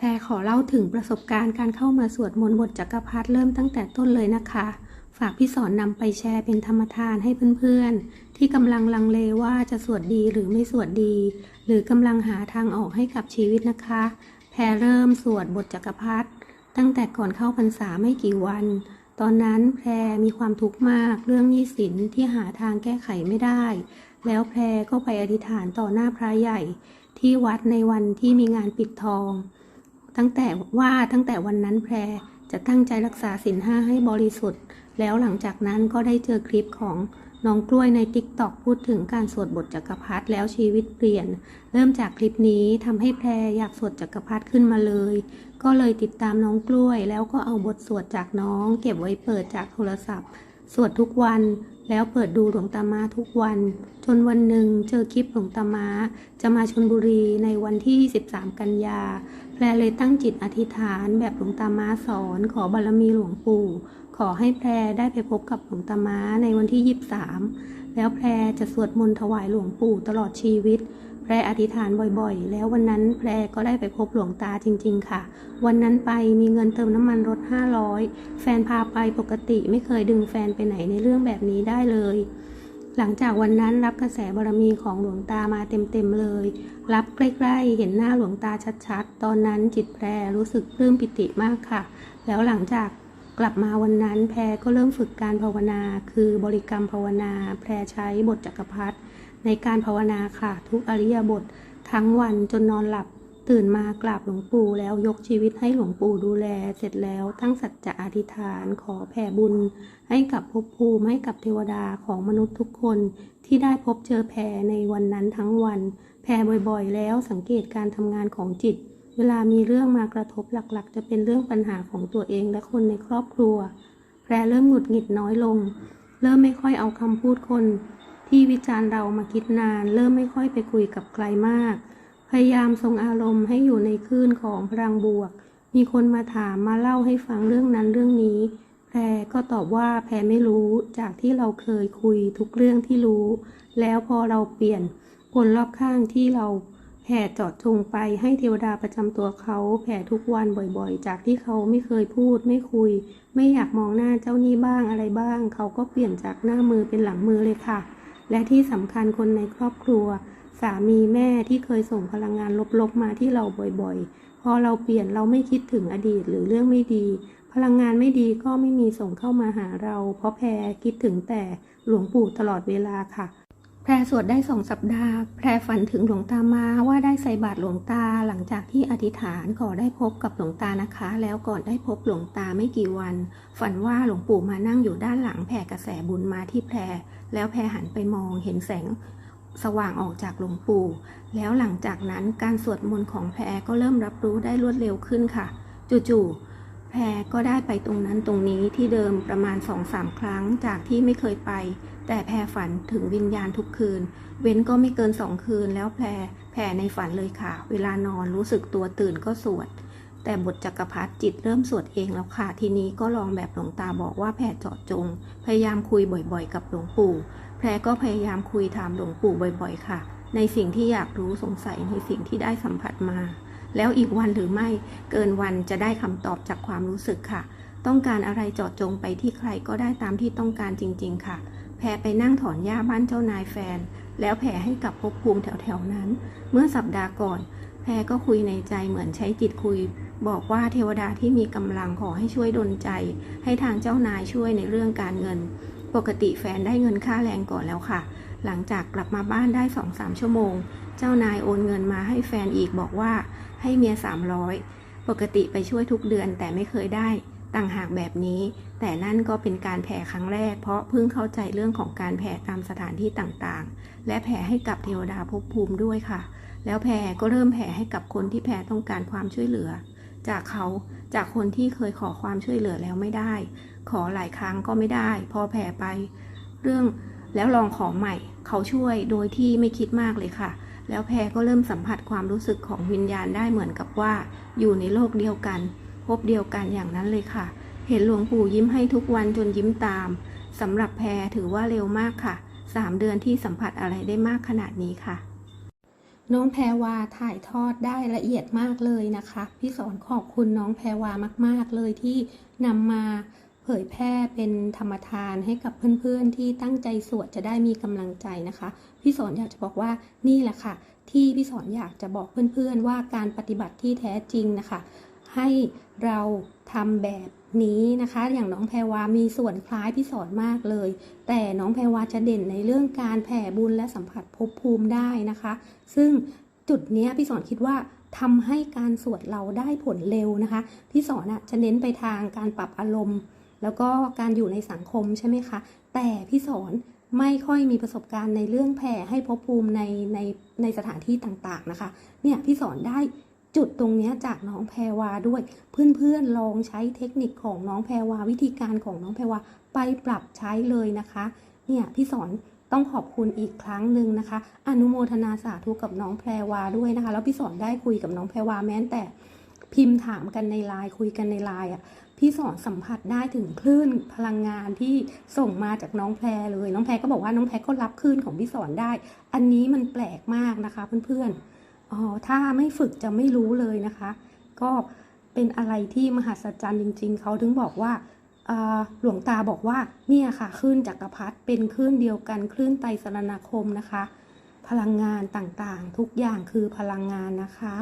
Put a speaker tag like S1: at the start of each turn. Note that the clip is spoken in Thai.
S1: แพรขอเล่าถึงประสบการณ์การเข้ามาสวดมนต์บทจักรพรรดิเริ่มตั้งแต่ต้นเลยนะคะ ฝากพี่สอนนำไปแชร์เป็นธรรมทานให้เพื่อนๆ ที่กำลังลังเลว่าจะสวดดีหรือไม่สวดดี หรือกำลังหาทางออกให้กับชีวิตนะคะ แพรเริ่มสวดบทจักรพรรดิตั้งแต่ก่อนเข้าพรรษาไม่กี่วัน ตอนนั้นแพรมีความทุกข์มากเรื่องหนี้สินที่หาทางแก้ไขไม่ได้ แล้วแพรก็ไปอธิษฐานต่อหน้าพระใหญ่ ที่วัดในวันที่มีงานปิดทอง ตั้งแต่ว่าตั้งแต่วันนั้นแพรจะตั้งใจรักษาศีลห้าให้บริสุทธิ์ แล้วหลังจากนั้นก็ได้เจอคลิปของน้องกล้วยใน t ิ k t o k พูดถึงการสวดบทจักรพรรดิแล้วชีวิตเปลี่ยน เริ่มจากคลิปนี้ทำให้แพรอยากสวดจักรพรรดิขึ้นมาเลย ก็เลยติดตามน้องกล้วย แล้วก็เอาบทสวดจากน้อง เก็บไว้เปิดจากโทรศัพท์ สวดทุกวันแล้วเปิดดูหลวงตามาทุกวัน จนวันหนึ่งเจอคลิปหลวงตามาจะมาชนบุรีในวันที่ 13 กันยาแพรเลยตั้งจิตอธิษฐานแบบหลวงตามาสอน ขอบารมีหลวงปู่ ขอให้แพรได้ไปพบกับหลวงตามาในวันที่ 23 แล้วแพรจะสวดมนต์ถวายหลวงปู่ตลอดชีวิต แพรอธิษฐานบ่อยๆ แล้ววันนั้นแพรก็ได้ไปพบหลวงตาจริงๆ ค่ะ วันนั้นไปมีเงินเติมน้ำมันรถ 500 แฟนพาไปปกติไม่เคยดึงแฟนไปไหนในเรื่องแบบนี้ได้เลย หลังจากวันนั้นรับกระแสบารมีของหลวงตามาเต็มๆเลย รับใกล้ๆ เห็นหน้าหลวงตาชัดๆ ตอนนั้นจิตแพรรู้สึกปลื้มปิติมากค่ะ แล้วหลังจาก กลับมาวันนั้นแพรก็เริ่มฝึกการภาวนา คือบริกรรมภาวนา แพรใช้บทจักรพรรดิในการภาวนาค่ะ ทุกอริยบท ทั้งวันจนนอนหลับ ตื่นมากราบหลวงปู่แล้วยกชีวิตให้หลวงปู่ดูแล เสร็จแล้วตั้งสัจจะอธิษฐานขอแผ่บุญ ให้กับภพภูมิให้กับเทวดาของมนุษย์ทุกคนที่ได้พบเจอแพรในวันนั้นทั้งวัน แพรบ่อยๆ แล้วสังเกตการทำงานของจิต เวลามีเรื่องมากระทบหลักๆ จะเป็นเรื่องปัญหาของตัวเองและคนในครอบครัว แพรเริ่มหงุดหงิดน้อยลง เริ่มไม่ค่อยเอาคำพูดคน ที่วิจารณ์เรามาคิดนาน เริ่มไม่ค่อยไปคุยกับใครมาก พยายามทรงอารมณ์ให้อยู่ในคลื่นของพลังบวก มีคนมาถามมาเล่าให้ฟังเรื่องนั้นเรื่องนี้ แพรก็ตอบว่าแพรไม่รู้ จากที่เราเคยคุยทุกเรื่องที่รู้ แล้วพอเราเปลี่ยนคนรอบข้างที่เรา แผ่เจาะจงไปให้เทวดาประจำตัวเขาแผ่ทุกวันบ่อยๆ จากที่เขาไม่เคยพูดไม่คุย ไม่อยากมองหน้าเจ้านี้บ้างอะไรบ้าง เขาก็เปลี่ยนจากหน้ามือเป็นหลังมือเลยค่ะ และที่สำคัญคนในครอบครัว สามีแม่ที่เคยส่งพลังงานลบๆมาที่เราบ่อยๆ พอเราเปลี่ยนเราไม่คิดถึงอดีตหรือเรื่องไม่ดี พลังงานไม่ดีก็ไม่มีส่งเข้ามาหาเรา เพราะแพรคิดถึงแต่หลวงปู่ตลอดเวลาค่ะ แพรสวดได้สองสัปดาห์ แพรฝันถึงหลวงตามาว่าได้ใส่บาตรหลวงตาหลังจากที่อธิษฐานขอได้พบกับหลวงตานะคะ แล้วก่อนได้พบหลวงตาไม่กี่วัน ฝันว่าหลวงปู่มานั่งอยู่ด้านหลังแผ่กระแสบุญมาที่แพร แล้วแพรหันไปมองเห็นแสงสว่างออกจากหลวงปู่ แล้วหลังจากนั้นการสวดมนต์ของแพรก็เริ่มรับรู้ได้รวดเร็วขึ้นค่ะ จู่ๆแพรก็ได้ไปตรงนั้นตรงนี้ที่เดิมประมาณสองสามครั้งจากที่ไม่เคยไป แต่แพรฝันถึงวิญญาณทุกคืน เว้นก็ไม่เกินสองคืนแล้วแพรแพรในฝันเลยค่ะ เวลานอนรู้สึกตัวตื่นก็สวด แต่บทจักรพรรดิจิตเริ่มสวดเองแล้วค่ะ ทีนี้ก็ลองแบบหลวงตาบอกว่าแพรเจาะจง พยายามคุยบ่อยๆ กับหลวงปู่ แพรก็พยายามคุยถามหลวงปู่บ่อย ๆ ค่ะ ในสิ่งที่อยากรู้สงสัยในสิ่งที่ได้สัมผัสมา แล้วอีกวันหรือไม่เกินวันจะได้คำตอบจากความรู้สึกค่ะ ต้องการอะไรเจาะจงไปที่ใครก็ได้ตามที่ต้องการจริง ๆ ค่ะ แพรไปนั่งถอนหญ้าบ้านเจ้านายแฟน แล้วแผ่ให้กับภพภูมิแถวๆนั้น เมื่อสัปดาห์ก่อน แพรก็คุยในใจเหมือนใช้จิตคุย บอกว่าเทวดาที่มีกำลังขอให้ช่วยดลใจ ให้ทางเจ้านายช่วยในเรื่องการเงิน ปกติแฟนได้เงินค่าแรงก่อนแล้วค่ะ หลังจากกลับมาบ้านได้สองสามชั่วโมง เจ้านายโอนเงินมาให้แฟนอีกบอกว่า ให้เมียสามร้อยปกติไปช่วยทุกเดือนแต่ไม่เคยได้ ต่างหากแบบนี้ แต่นั่นก็เป็นการแผ่ครั้งแรก เพราะเพิ่งเข้าใจเรื่องของการแผ่ตามสถานที่ต่างๆ และแผ่ให้กับเทวดาภพภูมิด้วยค่ะ แล้วแผ่ก็เริ่มแผ่ให้กับคนที่แผ่ต้องการความช่วยเหลือ จากเขาจากคนที่เคยขอความช่วยเหลือแล้วไม่ได้ ขอหลายครั้งก็ไม่ได้ พอแผ่ไป เรื่องแล้วลองขอใหม่ เขาช่วยโดยที่ไม่คิดมากเลยค่ะ แล้วแพรก็เริ่มสัมผัสความรู้สึกของวิญญาณได้เหมือนกับว่า อยู่ในโลกเดียวกัน พบเดียวกันอย่างนั้นเลยค่ะ เห็นหลวงปู่ยิ้มให้ทุกวันจนยิ้มตามสำหรับแพรถือว่าเร็วมากค่ะสามเดือนที่สัมผัสอะไรได้มากขนาดนี้ค่ะ น้องแพรวาถ่ายทอดได้ละเอียดมากเลยนะคะ พี่สอนขอบคุณน้องแพรวามาก ๆ เลยที่นำมาเผยแพร่เป็นธรรมทานให้กับเพื่อนๆ ที่ตั้งใจสวดจะได้มีกำลังใจนะคะ พี่สอนอยากจะบอกว่านี่แหละค่ะ ที่พี่สอนอยากจะบอกเพื่อนๆว่าการปฏิบัติที่แท้จริงนะคะ ให้เราทำแบบนี้นะคะ อย่างน้องแพรวามีส่วนคล้ายพี่สอนมากเลย แต่น้องแพรวาจะเด่นในเรื่องการแผ่บุญและสัมผัสภพภูมิได้นะคะ ซึ่งจุดนี้พี่สอนคิดว่าทำให้การสวดเราได้ผลเร็วนะคะ พี่สอนอะจะเน้นไปทางการปรับอารมณ์ แล้วก็การอยู่ในสังคมใช่ไหมคะ แต่พี่สอนไม่ค่อยมีประสบการณ์ในเรื่องแผ่ให้ภพภูมิในในในสถานที่ต่างๆนะคะ เนี่ยพี่สอนได้ จุดตรงนี้จากน้องแพรวาด้วย เพื่อนๆลองใช้เทคนิคของน้องแพรวาวิธีการของน้องแพรวาไปปรับใช้เลยนะคะ เนี่ยพี่สอนต้องขอบคุณอีกครั้งหนึ่งนะคะ อนุโมทนาสาธุกับน้องแพรวาด้วยนะคะ แล้วพี่สอนได้คุยกับน้องแพรวาแม้แต่พิมพ์ถามกันในไลน์คุยกันในไลน์อะพี่สอนสัมผัสได้ถึงคลื่นพลังงานที่ส่งมาจากน้องแพรเลย น้องแพรก็บอกว่าน้องแพรก็รับคลื่นของพี่สอนได้ อันนี้มันแปลกมากนะคะเพื่อนๆ อ๋อถ้าไม่ฝึกจะไม่รู้เลยนะคะ ก็เป็นอะไรที่มหัศจรรย์จริง ๆ เขาถึงบอกว่าหลวงตาบอกว่าเนี่ยค่ะคลื่นจักรพรรดิเป็นคลื่นเดียวกันคลื่นไตสรณคมนะคะ พลังงานต่างๆ ทุกอย่างคือพลังงานนะคะ